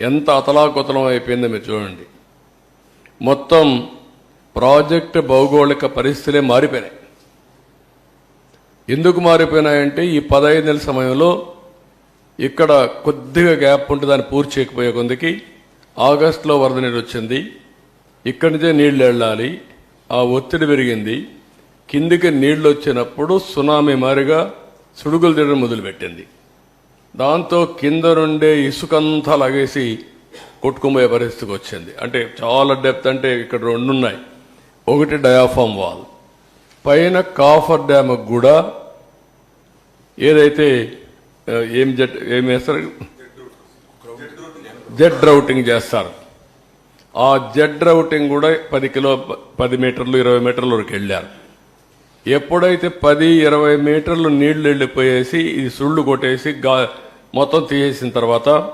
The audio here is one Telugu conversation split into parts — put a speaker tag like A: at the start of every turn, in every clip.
A: ఎంత అతలాకుతలం అయిపోయిందో మీరు చూడండి. మొత్తం ప్రాజెక్టు భౌగోళిక పరిస్థితులే మారిపోయినాయి. ఎందుకు మారిపోయినాయంటే ఈ పదహైదు నెలల సమయంలో ఇక్కడ కొద్దిగా గ్యాప్ ఉంటే దాన్ని పూర్తి చేయకపోయే కొందికి ఆగస్టులో వరద నీరు వచ్చింది. ఇక్కడి నుంచే నీళ్ళు వెళ్ళాలి. ఆ ఒత్తిడి పెరిగింది. కిందికి నీళ్ళు వచ్చినప్పుడు సునామీ మారిగా సుడుగులు తిరగడం మొదలుపెట్టింది. దాంతో కింద నుండే ఇసుకంతా లాగేసి కొట్టుకుపోయే పరిస్థితికి వచ్చింది. అంటే చాలా డెప్త్ అంటే ఇక్కడ రెండు ఉన్నాయి ఒకటి డయాఫామ్ వాల్. పైన కాఫర్ డ్యామ్ కూడా ఏదైతే ఏం జెట్ ఏం వేస్తారు జెడ్ రౌటింగ్ చేస్తారు. ఆ జెడ్ రౌటింగ్ కూడా పది కిలో పది మీటర్లు ఇరవై మీటర్ల వరకు వెళ్ళారు. ఎప్పుడైతే పది ఇరవై మీటర్లు నీళ్ళు వెళ్ళిపోయేసి ఇది సుళ్ళు కొట్టేసి గా మొత్తం తీసేసిన తర్వాత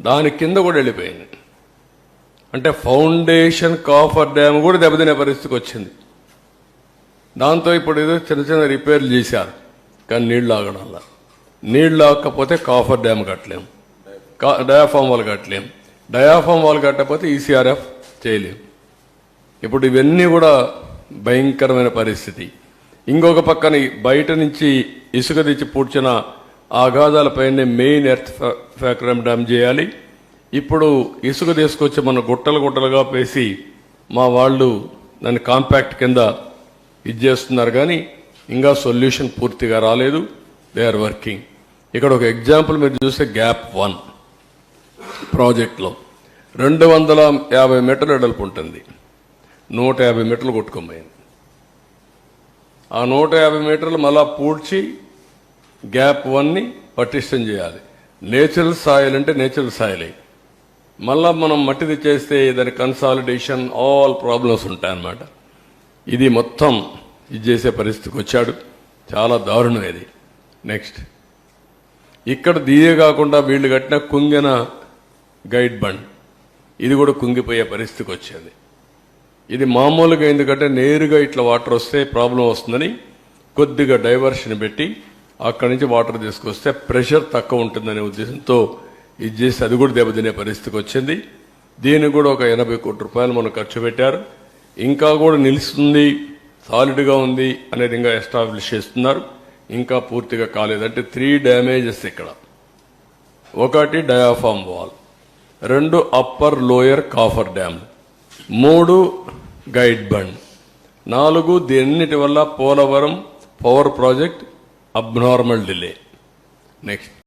A: దాని కింద కూడా వెళ్ళిపోయింది. అంటే ఫౌండేషన్ కాఫర్ డ్యామ్ కూడా దెబ్బతినే పరిస్థితికి వచ్చింది. దాంతో ఇప్పుడు ఏదో చిన్న చిన్న రిపేర్లు చేశారు. కానీ నీళ్ళు ఆగడం వల్ల ఆగకపోతే కాఫర్ డ్యామ్ కట్టలేము కా- డయాఫామ్ వాల్ కట్టలేం. డయాఫామ్ వాల్ కట్టకపోతే ఈసీఆర్ఎఫ్ చేయలేము ఇప్పుడు ఇవన్నీ కూడా భయంకరమైన పరిస్థితి. ఇంకొక పక్కన బయట నుంచి ఇసుక తెచ్చి పూడ్చిన ఆఘాదాలపైనే మెయిన్ ఎర్త్ ఫ్యాక్రమ్ డ్యామ్ చేయాలి. ఇప్పుడు ఇసుక తీసుకొచ్చి మన గుట్టలు గుట్టలుగా పేసి మా వాళ్ళు దాన్ని కాంపాక్ట్ కింద ఇది చేస్తున్నారు కానీ ఇంకా సొల్యూషన్ పూర్తిగా రాలేదు. దే ఆర్ వర్కింగ్ ఇక్కడ ఒక ఎగ్జాంపుల్ మీరు చూస్తే గ్యాప్ వన్ ప్రాజెక్ట్లో. రెండు వందల యాభై మీటర్ల వెడల్పు ఉంటుంది. నూట యాభై మీటర్లు కొట్టుకోపోయింది ఆ నూట యాభై మీటర్లు మళ్ళా పూడ్చి గ్యాప్ వన్ని పటిష్టం చేయాలి. నేచురల్ సాయిల్ అంటే నేచురల్ సాయిలే. మళ్ళా మనం మట్టిది చేస్తే దాని కన్సాలిడేషన్ ఆల్ ప్రాబ్లమ్స్ ఉంటాయన్నమాట. ఇది మొత్తం ఇది చేసే పరిస్థితికి వచ్చాడు. చాలా దారుణం ఇది. నెక్స్ట్ ఇక్కడ దీయే కాకుండా వీళ్ళు కట్టిన కుంగిన గైడ్ బండ్ ఇది కూడా కుంగిపోయే పరిస్థితికి వచ్చేది. ఇది మామూలుగా ఎందుకంటే నేరుగా ఇట్లా వాటర్ వస్తే ప్రాబ్లం వస్తుందని కొద్దిగా డైవర్షన్ పెట్టి అక్కడి నుంచి వాటర్ తీసుకొస్తే ప్రెషర్ తక్కువ ఉంటుందనే ఉద్దేశంతో ఇది చేసి అది కూడా దెబ్బతినే పరిస్థితికి వచ్చింది. దీనికి కూడా ఒక ఎనభై కోట్ల రూపాయలు మనం ఖర్చు పెట్టారు. ఇంకా కూడా నిలుస్తుంది సాలిడ్గా ఉంది అనేది ఇంకా ఎస్టాబ్లిష్ చేస్తున్నారు. ఇంకా పూర్తిగా కాలేదు. అంటే త్రీ డ్యామేజెస్ ఇక్కడ. ఒకటి డయాఫామ్ వాల్ రెండు అప్పర్ లోయర్ కాఫర్ డ్యామ్ మూడు గైడ్ బండ్ నాలుగు దీన్నిటి వల్ల Polavaram power project abnormal delay next